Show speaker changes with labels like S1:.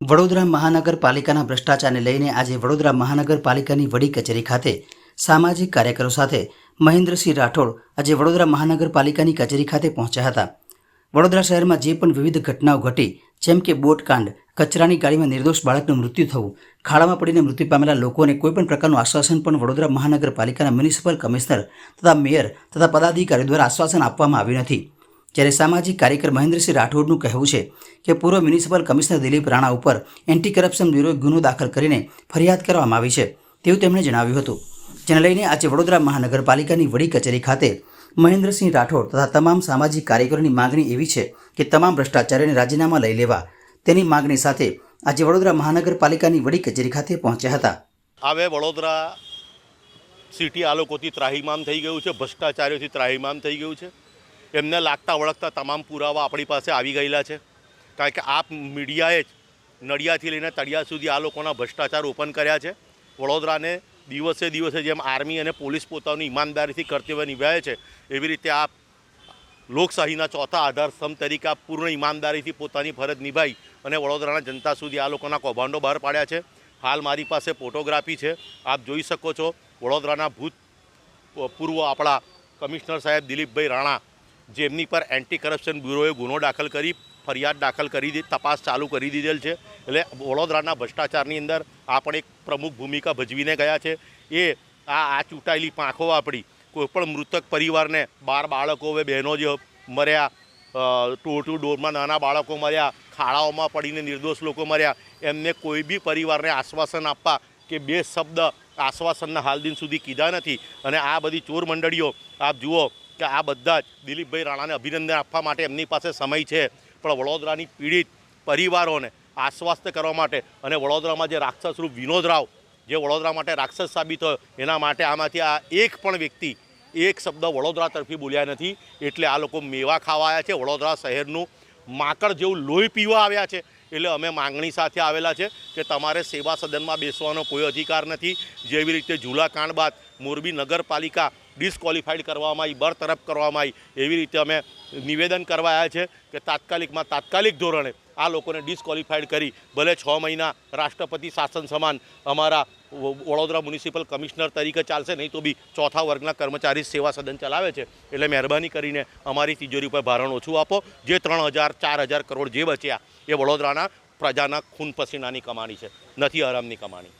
S1: વડોદરા મહાનગરપાલિકાના ભ્રષ્ટાચારને લઈને આજે વડોદરા મહાનગરપાલિકાની વડી કચેરી ખાતે સામાજિક કાર્યકરો સાથે મહેન્દ્રસિંહ રાઠોડ આજે વડોદરા મહાનગરપાલિકાની કચેરી ખાતે પહોંચ્યા હતા. વડોદરા શહેરમાં જે પણ વિવિધ ઘટનાઓ ઘટી, જેમ કે બોટકાંડ, કચરાની ગાડીમાં નિર્દોષ બાળકનું મૃત્યુ થવું, ખાડામાં પડીને મૃત્યુ પામેલા લોકોને કોઈપણ પ્રકારનું આશ્વાસન પણ વડોદરા મહાનગરપાલિકાના મ્યુનિસિપલ કમિશનર તથા મેયર તથા પદાધિકારીઓ દ્વારા આશ્વાસન આપવામાં આવ્યું નથી. જ્યારે સામાજિક કાર્યકર મહેન્દ્રસિંહ રાઠોડનું કહેવું છે કે પૂર્વ મ્યુનિસિપલ કમિશનર દિલીપ રાણા ઉપર એન્ટી કરપ્શન બ્યુરોએ ગુનો દાખલ કરીને ફરિયાદ કરવામાં આવી છે તેવું તેમણે જણાવ્યું હતું. જેને લઈને આજે વડોદરા મહાનગરપાલિકાની વડી કચેરી ખાતે મહેન્દ્રસિંહ રાઠોડ તથા તમામ સામાજિક કાર્યકરોની માગણી એવી છે કે તમામ ભ્રષ્ટાચારીને રાજીનામા લઈ લેવા તેની માગણી સાથે આજે વડોદરા મહાનગરપાલિકાની વડી કચેરી ખાતે પહોંચ્યા હતા.
S2: હવે વડોદરા સિટી આ લોકોથી ત્રાહિમામ થઈ ગયું છે, ભ્રષ્ટાચારીઓથી ત્રાહિમામ થઈ ગયું છે. એમને લાગતા વળગતા તમામ પુરાવા આપણી પાસે આવી ગયેલા છે. કારણ કે આપ મીડિયાએ જ નડિયાથી લઈને તળિયા સુધી આ લોકોના ભ્રષ્ટાચાર ઓપન કર્યા છે. વડોદરાને દિવસે દિવસે જેમ આર્મી અને પોલીસ પોતાની ઈમાનદારીથી કર્તવ્ય નિભાવે છે, એવી રીતે આપ લોકશાહીના ચોથા આધારસ્તંભ તરીકે આ પૂર્ણ ઈમાનદારીથી પોતાની ફરજ નિભાવી અને વડોદરાના જનતા સુધી આ લોકોના કૌભાંડો બહાર પાડ્યા છે. હાલ મારી પાસે ફોટોગ્રાફી છે. આપ જોઈ શકો છો વડોદરાના ભૂત પૂર્વ આપણા કમિશનર સાહેબ દિલીપભાઈ રાણા જેમની પર એન્ટી કરપ્શન બ્યુરોએ ગુનો દાખલ કરી, ફરિયાદ દાખલ કરી દીધી તપાસ ચાલુ કરી દીધેલ છે. એટલે વડોદરાના ભ્રષ્ટાચારની અંદર આ પણ એક પ્રમુખ ભૂમિકા ભજવીને ગયા છે. એ આ આ ચૂંટાયેલી પાંખો આપણી કોઈપણ મૃતક પરિવારને બાર બાળકો હવે બહેનો જે મર્યા ટુ ટુ ડોરમાં નાના બાળકો મર્યા, ખાડાઓમાં પડીને નિર્દોષ લોકો મર્યા, એમને કોઈ બી પરિવારને આશ્વાસન આપવા કે બે શબ્દ આશ્વાસનના હાલ દિન સુધી કીધા નથી. અને આ બધી ચોર મંડળીઓ, આપ જુઓ કે આ બધા જ દિલીપભાઈ રાણાને અભિનંદન આપવા માટે એમની પાસે સમય છે. પણ વડોદરાની પીડિત પરિવારોને આશ્વાસ્ત કરવા માટે અને વડોદરામાં જે રાક્ષસ રૂપ વિનોદ રાવ, જે વડોદરા માટે રાક્ષસ સાબિત થયો એના માટે આમાંથી આ એક પણ વ્યક્તિ એક શબ્દ વડોદરા તરફી બોલ્યા નથી. એટલે આ લોકો મેવા ખાવા આવ્યા છે. વડોદરા શહેરનું માકડ જેવું લોહી પીવા આવ્યા છે. એટલે અમે માંગણી સાથે આવેલા છે કે તમારે સેવા સદનમાં બેસવાનો કોઈ અધિકાર નથી. જેવી રીતે ઝૂલા કાંડ બાદ મોરબી નગરપાલિકા ડિસ્કોલિફાઈડ કરવામાં આવી, બરતરફ કરવામાં આવી, એવી રીતે અમે નિવેદન કરવા આવ્યા છે કે તાત્કાલિકમાં તાત્કાલિક ધોરણે આ લોકોને ડિસ્કવોલિફાઈડ કરી. ભલે છ મહિના રાષ્ટ્રપતિ શાસન સમાન અમારા વડોદરા મ્યુનિસિપલ કમિશનર તરીકે ચાલશે, નહીં તો બી ચોથા વર્ગના કર્મચારી સેવા સદન ચલાવે છે. એટલે મહેરબાની કરીને અમારી તિજોરી પર ભારણ ઓછું આપો. જે ત્રણ હજાર, ચાર હજાર કરોડ જે બચ્યા એ વડોદરાના પ્રજાના ખૂન પસીનાની કમાણી છે. નથી આરામની કમાણી.